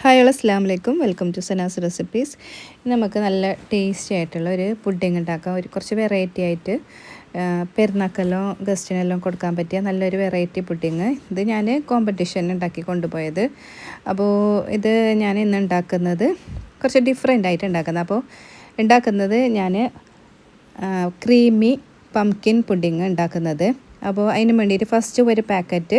Hi hello അസ്സാം വലൈക്കും welcome to Sana's recipes നമുക്ക് നല്ല ടേസ്റ്റി ആയിട്ടുള്ള ഒരു പുഡിങ് ഉണ്ടാക്കാം. ഒരു കുറച്ച് വെറൈറ്റി ആയിട്ട് പെരുന്നാക്കെല്ലാം ഗസ്റ്റിനെല്ലാം കൊടുക്കാൻ പറ്റിയ നല്ലൊരു വെറൈറ്റി പുഡിങ് ഇത് ഞാൻ കോമ്പറ്റീഷൻ ഉണ്ടാക്കി കൊണ്ടുപോയത്. അപ്പോൾ ഇത് ഞാൻ ഇന്ന് ഉണ്ടാക്കുന്നത് കുറച്ച് ഡിഫറെന്റ് ആയിട്ട് ഉണ്ടാക്കുന്നത്. അപ്പോൾ ഉണ്ടാക്കുന്നത് ഞാൻ ക്രീമി പംകിൻ പുഡിങ് ഉണ്ടാക്കുന്നത്. അപ്പോൾ അതിന് വേണ്ടിയിട്ട് ഫസ്റ്റ് ഒരു പാക്കറ്റ്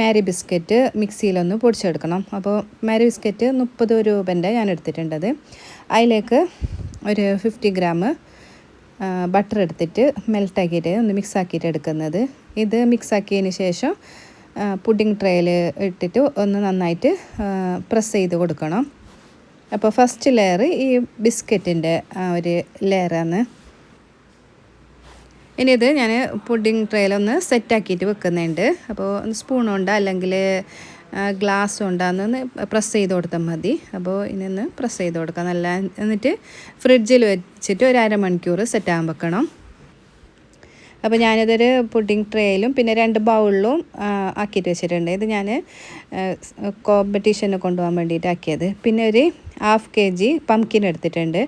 മാരി ബിസ്ക്കറ്റ് മിക്സിയിലൊന്ന് പൊടിച്ചെടുക്കണം. അപ്പോൾ മാരി ബിസ്ക്കറ്റ് മുപ്പത് രൂപന്റെ ഞാൻ എടുത്തിട്ടുണ്ടത്. അതിലേക്ക് ഒരു ഫിഫ്റ്റി ഗ്രാം ബട്ടർ എടുത്തിട്ട് മെൽട്ടാക്കിയിട്ട് ഒന്ന് മിക്സ് ആക്കിയിട്ട് എടുക്കുന്നത്. ഇത് മിക്സ് ആക്കിയതിന് ശേഷം പുഡിംഗ് ട്രേയിൽ ഇട്ടിട്ട് ഒന്ന് നന്നായിട്ട് പ്രസ് ചെയ്ത് കൊടുക്കണം. അപ്പോൾ ഫസ്റ്റ് ലെയർ ഈ ബിസ്ക്കറ്റിന്റെ ഒരു ലെയറാണ് ഇനി ഇത് ഞാൻ പുഡിങ് ട്രേയിലൊന്ന് സെറ്റാക്കിയിട്ട് വെക്കുന്നുണ്ട്. അപ്പോൾ സ്പൂൺ കൊണ്ട് അല്ലെങ്കിൽ ഗ്ലാസ് ഉണ്ടാകുന്ന പ്രസ് ചെയ്ത് കൊടുത്താൽ മതി. അപ്പോൾ ഇനി പ്രസ് ചെയ്ത് കൊടുക്കാം. നല്ല എന്നിട്ട് ഫ്രിഡ്ജിൽ വെച്ചിട്ട് ഒരു അരമണിക്കൂർ സെറ്റാകാൻ വെക്കണം. അപ്പോൾ ഞാനിതൊരു പുഡിംഗ് ട്രേയിലും പിന്നെ രണ്ട് ബൗളിലും ആക്കിയിട്ട് വെച്ചിട്ടുണ്ട്. ഇത് ഞാൻ കോമ്പറ്റീഷന് കൊണ്ടുപോകാൻ വേണ്ടിയിട്ട് ആക്കിയത്. പിന്നെ ഒരു ഹാഫ് കെ ജി പംകിൻ എടുത്തിട്ടുണ്ട്.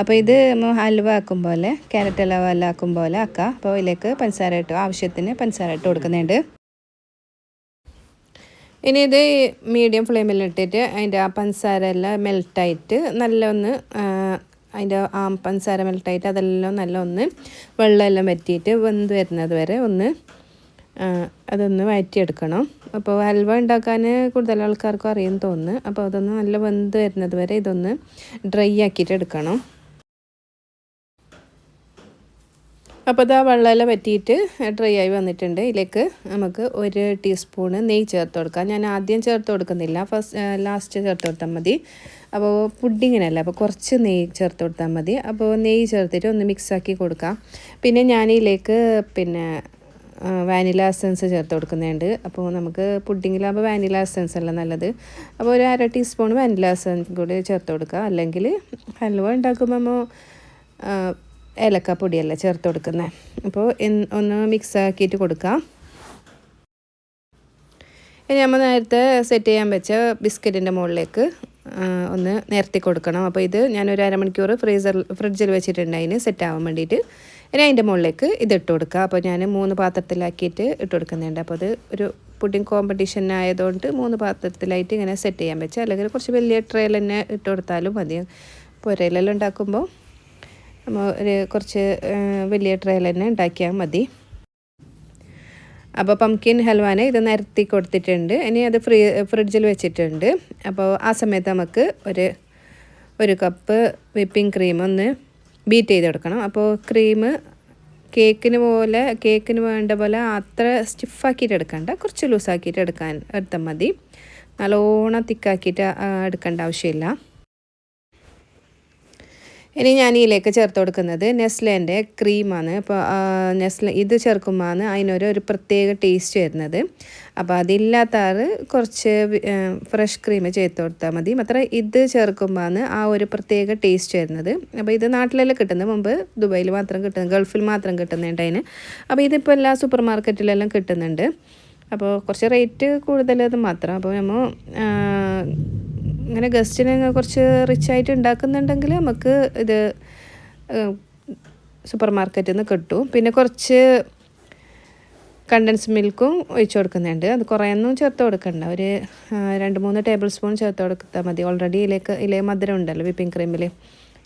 അപ്പോൾ ഇത് ഹൽവ ആക്കും പോലെ ക്യാരറ്റ് ഹൽവ എല്ലാം ആക്കും പോലെ ആക്കാം. അപ്പോൾ ഇതിലേക്ക് പഞ്ചസാര ഇട്ട് ആവശ്യത്തിന് പഞ്ചസാര ഇട്ട് കൊടുക്കുന്നുണ്ട്. ഇനി ഇത് മീഡിയം ഫ്ലെയിമിൽ ഇട്ടിട്ട് അതിന്റെ ആ പഞ്ചസാര എല്ലാം മെൽട്ടായിട്ട് നല്ല ഒന്ന് അതിന്റെ പഞ്ചസാര മെൽട്ടായിട്ട് അതെല്ലാം നല്ല ഒന്ന് വെള്ളമെല്ലാം വറ്റിയിട്ട് വെന്ത് വരുന്നത് വരെ ഒന്ന് അതൊന്ന് വഴറ്റിയെടുക്കണം അപ്പോൾ ഹൽവ ഉണ്ടാക്കാൻ കൂടുതൽ ആൾക്കാർക്കും അറിയാൻ തോന്നുന്നു. അപ്പോൾ അതൊന്ന് നല്ല വെന്ത് വരുന്നത് വരെ ഇതൊന്ന് ഡ്രൈ ആക്കിയിട്ട് എടുക്കണം അപ്പോൾ ആ വെള്ളമെല്ലാം വറ്റിയിട്ട് ഡ്രൈ ആയി വന്നിട്ടുണ്ട്. ഇതിലേക്ക് നമുക്ക് ഒരു ടീസ്പൂണ് നെയ്യ് ചേർത്ത് കൊടുക്കാം. ഞാൻ ആദ്യം ചേർത്ത് കൊടുക്കുന്നില്ല. ഫസ്റ്റ് ലാസ്റ്റ് ചേർത്ത് കൊടുത്താൽ മതി. അപ്പോൾ പുഡിങ്ങിനല്ല അപ്പോൾ കുറച്ച് നെയ്യ് ചേർത്ത് കൊടുത്താൽ മതി. അപ്പോൾ നെയ്യ് ചേർത്തിട്ട് ഒന്ന് മിക്സാക്കി കൊടുക്കാം. പിന്നെ ഞാൻ ഇതിലേക്ക് പിന്നെ വാനില എസൻസ് ചേർത്ത് കൊടുക്കുന്നുണ്ട്. അപ്പോൾ നമുക്ക് പുഡിങ്ങിലാകുമ്പോൾ വാനില എസൻസ് അല്ല നല്ലത്? അപ്പോൾ ഒരു അര ടീസ്പൂൺ വാനില എസൻസ് കൂടി ചേർത്ത് കൊടുക്കുക. അല്ലെങ്കിൽ ഹൽവ ഉണ്ടാക്കുമ്പോൾ ഏലക്കാപ്പൊടിയല്ല ചേർത്ത് കൊടുക്കുന്നത് അപ്പോൾ ഒന്ന് മിക്സ് ആക്കിയിട്ട് കൊടുക്കാം. ഇനി നമ്മൾ നേരത്തെ സെറ്റ് ചെയ്യാൻ വെച്ച ബിസ്ക്കറ്റിന്റെ മുകളിലേക്ക് ഒന്ന് നിരത്തി കൊടുക്കണം. അപ്പോൾ ഇത് ഞാനൊരു അരമണിക്കൂർ ഫ്രീസർ ഫ്രിഡ്ജിൽ വെച്ചിട്ടുണ്ടായിന് സെറ്റ് ആവാൻ വേണ്ടിയിട്ട് ഇനി അതിന്റെ മുകളിലേക്ക് ഇത് ഇട്ട് കൊടുക്കുക. അപ്പോൾ ഞാൻ മൂന്ന് പാത്രത്തിലാക്കിയിട്ട് ഇട്ട് കൊടുക്കുന്നുണ്ട്. അപ്പോൾ അത് ഒരു പുഡിംഗ് കോമ്പറ്റീഷൻ ആയതുകൊണ്ട് മൂന്ന് പാത്രത്തിലായിട്ട് ഇങ്ങനെ സെറ്റ് ചെയ്യാൻ വെച്ചാൽ അല്ലെങ്കിൽ കുറച്ച് വലിയ ട്രേയിൽ തന്നെ ഇട്ട് കൊടുത്താലും മതി. പുരയിലെല്ലാം ഉണ്ടാക്കുമ്പോൾ നമ്മൾ ഒരു കുറച്ച് വലിയ ട്രേയിൽ തന്നെ ഉണ്ടാക്കിയാൽ മതി. അപ്പോൾ പംകിൻ ഹൽവാന് ഇത് നിരത്തി കൊടുത്തിട്ടുണ്ട്. ഇനി അത് ഫ്രീ ഫ്രിഡ്ജിൽ വെച്ചിട്ടുണ്ട്. അപ്പോൾ ആ സമയത്ത് നമുക്ക് ഒരു ഒരു കപ്പ് വിപ്പിംഗ് ക്രീം ഒന്ന് ബീറ്റ് ചെയ്ത് കൊടുക്കണം. അപ്പോൾ ക്രീം കേക്കിന് പോലെ കേക്കിന് വേണ്ട പോലെ അത്ര സ്റ്റിഫാക്കിയിട്ട് എടുക്കണ്ട. കുറച്ച് ലൂസാക്കിയിട്ട് എടുക്കാൻ എടുത്താൽ മതി. നല്ലോണം തിക്കാക്കിയിട്ട് എടുക്കേണ്ട ആവശ്യമില്ല. ഇനി ഞാൻ ഇതിലേക്ക് ചേർത്ത് കൊടുക്കുന്നത് നെസ്ലേന്റെ ക്രീമാണ്. അപ്പോൾ നെസ്ല ഇത് ചേർക്കുമ്പോൾ അതിനൊരു ഒരു പ്രത്യേക ടേസ്റ്റ് വരുന്നത്. അപ്പോൾ അതില്ലാത്ത ആറ് കുറച്ച് ഫ്രഷ് ക്രീം ചേർത്ത് കൊടുത്താൽ മതി. മാത്രം ഇത് ചേർക്കുമ്പോൾ ആ ഒരു പ്രത്യേക ടേസ്റ്റ് വരുന്നത്. അപ്പോൾ ഇത് നാട്ടിലെല്ലാം കിട്ടുന്നത്? മുമ്പ് ദുബായിൽ മാത്രം കിട്ടുന്നത് ഗൾഫിൽ മാത്രം കിട്ടുന്നുണ്ട് അതിന്. അപ്പോൾ ഇതിപ്പോൾ എല്ലാ സൂപ്പർ മാർക്കറ്റിലെല്ലാം കിട്ടുന്നുണ്ട്. അപ്പോൾ കുറച്ച് റേറ്റ് കൂടുതലത് മാത്രം. അപ്പോൾ നമ്മൾ ഇങ്ങനെ ഗസ്റ്റിന് കുറച്ച് റിച്ച് ആയിട്ട് ഉണ്ടാക്കുന്നുണ്ടെങ്കിൽ നമുക്ക് ഇത് സൂപ്പർ മാർക്കറ്റിൽ നിന്ന് കിട്ടും. പിന്നെ കുറച്ച് കണ്ടൻസ് മിൽക്കും ഒഴിച്ചു കൊടുക്കുന്നുണ്ട്. അത് കുറേയൊന്നും ചേർത്ത് കൊടുക്കണ്ട. ഒരു രണ്ട് മൂന്ന് ടേബിൾ സ്പൂൺ ചേർത്ത് കൊടുത്താൽ മതി. ഓൾറെഡി ഇലേക്ക് ഇല മധുരം ഉണ്ടല്ലോ വിപ്പിംഗ് ക്രീമിൽ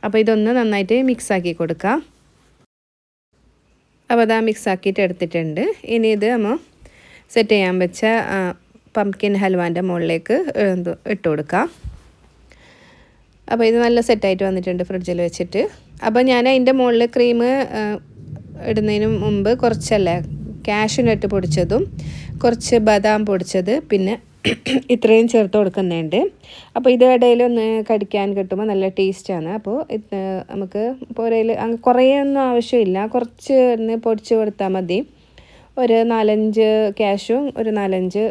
അപ്പോൾ ഇതൊന്ന് നന്നായിട്ട് മിക്സ് ആക്കി കൊടുക്കാം. അപ്പോൾ അതാ മിക്സ് ആക്കിയിട്ട് എടുത്തിട്ടുണ്ട്. ഇനി ഇത് നമ്മൾ സെറ്റ് ചെയ്യാൻ വെച്ച പംകിൻ ഹൽവാന്റെ മുകളിലേക്ക് ഇട്ട് കൊടുക്കാം. അപ്പോൾ ഇത് നല്ല സെറ്റായിട്ട് വന്നിട്ടുണ്ട് ഫ്രിഡ്ജിൽ വെച്ചിട്ട്. അപ്പോൾ ഞാൻ അതിന്റെ മുകളിൽ ക്രീം ഇടുന്നതിന് മുമ്പ് കുറച്ചല്ലേ കാഷ്യൂനട്ട് പൊടിച്ചതും കുറച്ച് ബദാം പൊടിച്ചത് പിന്നെ ഇത്രയും ചേർത്ത് കൊടുക്കുന്നുണ്ട്. അപ്പോൾ ഇത് ഇടയിൽ ഒന്ന് കടിക്കാൻ കിട്ടുമ്പോൾ നല്ല ടേസ്റ്റാണ് അപ്പോൾ നമുക്ക് പുരയിൽ കുറേ ഒന്നും ആവശ്യമില്ല. കുറച്ച് ഒന്ന് പൊടിച്ച് കൊടുത്താൽ മതി. ഒരു നാലഞ്ച് കാഷും ഒരു നാലഞ്ച്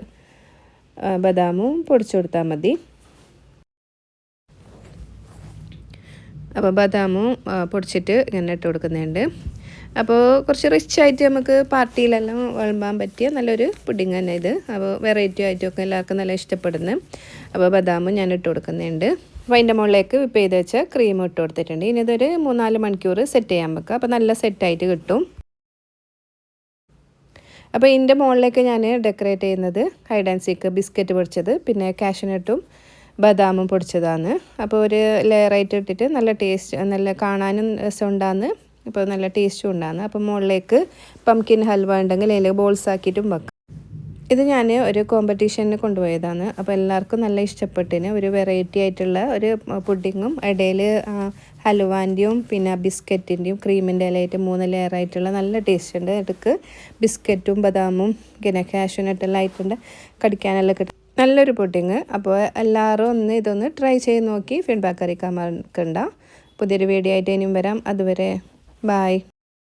ബദാമും പൊടിച്ചു കൊടുത്താൽ മതി. അപ്പോൾ ബദാമും പൊടിച്ചിട്ട് ഇങ്ങനെ ഇട്ട് കൊടുക്കുന്നുണ്ട്. അപ്പോൾ കുറച്ച് റിച്ച് ആയിട്ട് നമുക്ക് പാർട്ടിയിലെല്ലാം വിളമ്പാൻ പറ്റിയ നല്ലൊരു പുഡിങ് തന്നെ ഇത്. അപ്പോൾ വെറൈറ്റി ആയിട്ടൊക്കെ എല്ലാവർക്കും നല്ല ഇഷ്ടപ്പെടുന്നു അപ്പോൾ ബദാമും ഞാൻ ഇട്ട് കൊടുക്കുന്നുണ്ട്. അപ്പോൾ അതിന്റെ മുകളിലേക്ക് വിപ്പ് ചെയ്ത് വെച്ച ക്രീം ഇട്ട് കൊടുത്തിട്ടുണ്ട്. ഇനി ഇതൊരു മൂന്നാൽ മണിക്കൂർ സെറ്റ് ചെയ്യാൻ വെക്കുക. അപ്പോൾ നല്ല സെറ്റായിട്ട് കിട്ടും. അപ്പോൾ ഇതിന്റെ മുകളിലേക്ക് ഞാൻ ഡെക്കറേറ്റ് ചെയ്യുന്നത് ഹൈഡ് ആൻഡ് സീക്ക് ബിസ്ക്കറ്റ് പൊടിച്ചത് പിന്നെ കാഷ്യനട്ടും ബദാമും പൊടിച്ചതാണ്. അപ്പോൾ ഒരു ലെയറായിട്ട് ഇട്ടിട്ട് നല്ല ടേസ്റ്റ് നല്ല കാണാനും രസമുണ്ടാന്ന് ഇപ്പോൾ നല്ല ടേസ്റ്റും ഉണ്ടാകുന്നു അപ്പോൾ മുകളിലേക്ക് പംകിൻ ഹൽവ ഉണ്ടെങ്കിൽ അതിൽ ബോൾസ് ആക്കിയിട്ടും വെക്കാം. ഇത് ഞാൻ ഒരു കോമ്പറ്റീഷന് കൊണ്ടുപോയതാണ്. അപ്പോൾ എല്ലാവർക്കും നല്ല ഇഷ്ടപ്പെട്ടിന് ഒരു വെറൈറ്റി ആയിട്ടുള്ള ഒരു പുഡിങ്ങും ഇടയിൽ ഹലുവാന്റെയും പിന്നെ ബിസ്ക്കറ്റിന്റെയും ക്രീമിന്റെ ഇലയായിട്ട് മൂന്ന് ലെയറായിട്ടുള്ള നല്ല ടേസ്റ്റ് ഉണ്ട്. ഇടയ്ക്ക് ബിസ്ക്കറ്റും ബദാമും പിന്നെ കാഷ്യൂനട്ടെല്ലാം ആയിട്ടുണ്ട് കടിക്കാനെല്ലാം കിട്ടും നല്ലൊരു പുഡിങ് അപ്പോൾ എല്ലാവരും ഒന്ന് ഇതൊന്ന് ട്രൈ ചെയ്ത് നോക്കി ഫീഡ്ബാക്ക് അറിയിക്കാൻ മറക്കണ്ട. പുതിയൊരു വീഡിയോ ആയിട്ട് ഇനിയും വരാം. അതുവരെ ബായ്